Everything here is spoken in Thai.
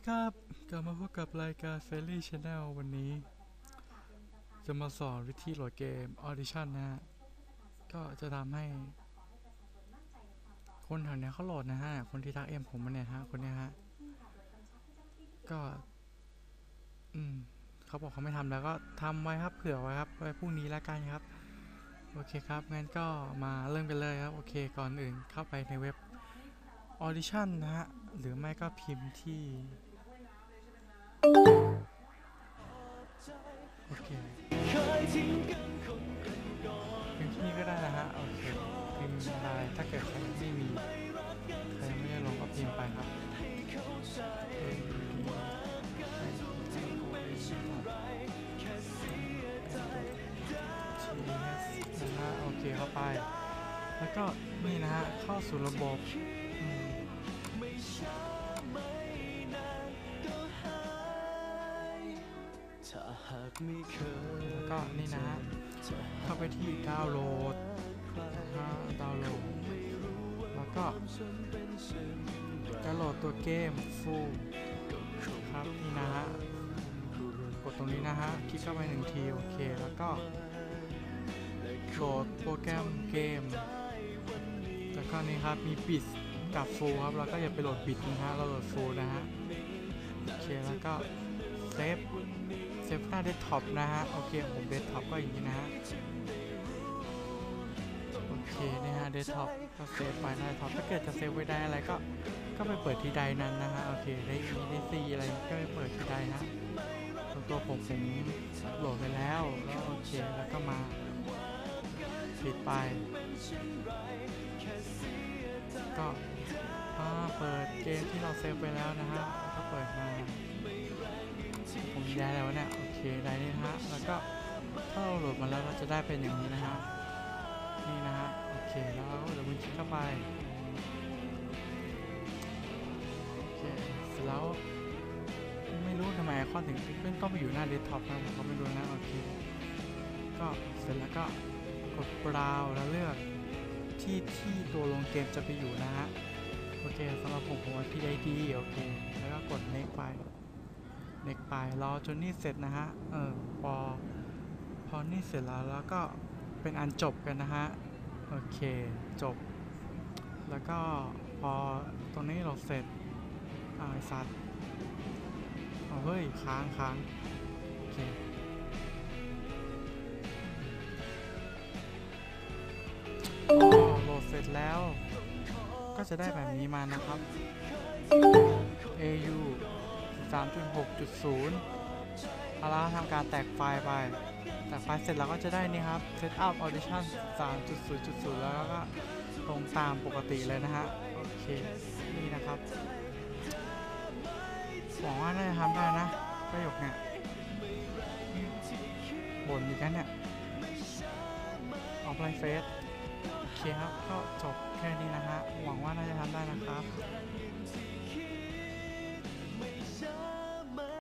คครับ กลับมาพบกับรายการ f a i r y Channel วันนี้ จะมาสอนวิธีโหลดเกม Audition นะฮะ ก็จะทำให้ คนแถวนี้เขาโหลดนะฮะ คนที่ทักเอ็มผมมาเนี่ยฮะ คนเนี้ยฮะ ก็ อืม เขาบอกเขาไม่ทำแล้วก็ทำไว้ครับ เผื่อไว้ครับ ไว้พรุ่งนี้แล้วกันครับ โอเคครับ งั้นก็มาเริ่มกันเลยครับ โอเค ก่อนอื่นเข้าไปในเว็บ Audition นะฮะ หรือไม่ก็พิมพ์ที่ พิมพ์ที่นี่ก็ได้นะฮะโอเคพิมพ์อะไรถ้าเกิดใครไม่มีใครไม่ได้ลงก็พิมพ์ไปครับนะฮะโอเคเข้าไป แล้วก็นี่นะฮะเข้าสู่ระบบ แล้วก็นี่นะฮะเข้าไปที่ดาวน์โหลดนะฮะดาวน์โหลด แล้วก็จะโหลดตัวเกม full ครับนี่นะฮะกดตรงนี้นะฮะคลิกเข้าไปหนึ่งทีโอเคแล้วก็โหลดโปรแกรมเกมแล้วก็นี่ครับมีบิดกับ full ครับแล้วก็อย่าไปโหลดบิดนะฮะเราโหลด full นะฮะโอเคแล้วก็เซฟ เซฟหน้าเดสก์ท็อปนะฮะ โอเคผมเดสก์ท็อปก็อย่างนี้นะฮะ โอเคเนี่ยฮะเดสก์ท็อปก็เซฟไว้หน้าเดสก์ท็อปถ้าเกิดจะเซฟไว้ได้อะไรก็ก็ไปเปิดที่ใดนั้นนะฮะ โอเคได้ E ได้ C อะไรก็ไปเปิดที่ใดนะส่วนตัวผมผมโหลดไปแล้วแล้วโอเคแล้วก็มาปิดไป ก็อ่าเปิดเกมที่เราเซฟไปแล้วนะฮะก็เปิดมา ผมย้แล้วเนี่ยโอเคได้นี่นะฮะแล้วก็ถ้าเราโหลดมาแล้วเราจะได้เป็นอย่างนี้นะฮะนี่นะฮะโอเคแล้วเราก็เดี๋ยวมันคลิกเข้าไปโอเคเสร็จแล้วไม่รู้ทำไมไอคอนถึงขึ้นต้องไปอยู่หน้าเดสก์ท็อปนะผมก็ไม่รู้นะโอเคก็เสร็จแล้วก็กดบราวแล้วเลือกที่ที่ตัวลงเกมจะไปอยู่นะฮะโอเคสำหรับผมผมว่า PID โอเค แล้วก็กด next ไป เน็กไปรอจนนี่เสร็จนะฮะ เออพอพอนี่เสร็จแล้วแล้วก็เป็นอันจบกันนะฮะ โอเคจบ แล้วก็พอตรงนี้เราเสร็จไอสัตว์เอเฮ้ยค้างค้างโอเคโหลดเสร็จแล้ว ก็จะได้แบบนี้มานะครับ 3.6.0เอาละทำการแตกไฟล์ไป แตกไฟล์เสร็จแล้วก็จะได้นี่ครับ Setup Audition 3.0.0 แล้วก็ตรงตามปกติเลยนะฮะ โอเค นี่นะครับหวังว่าน่าจะทำได้นะ ประโยคเนี่ยบ่นอีกแล้วเนี่ยออกไลน์เฟสโอเคครับ ก็จบแค่นี้นะฮะ หวังว่าน่าจะทำได้นะครับ shine.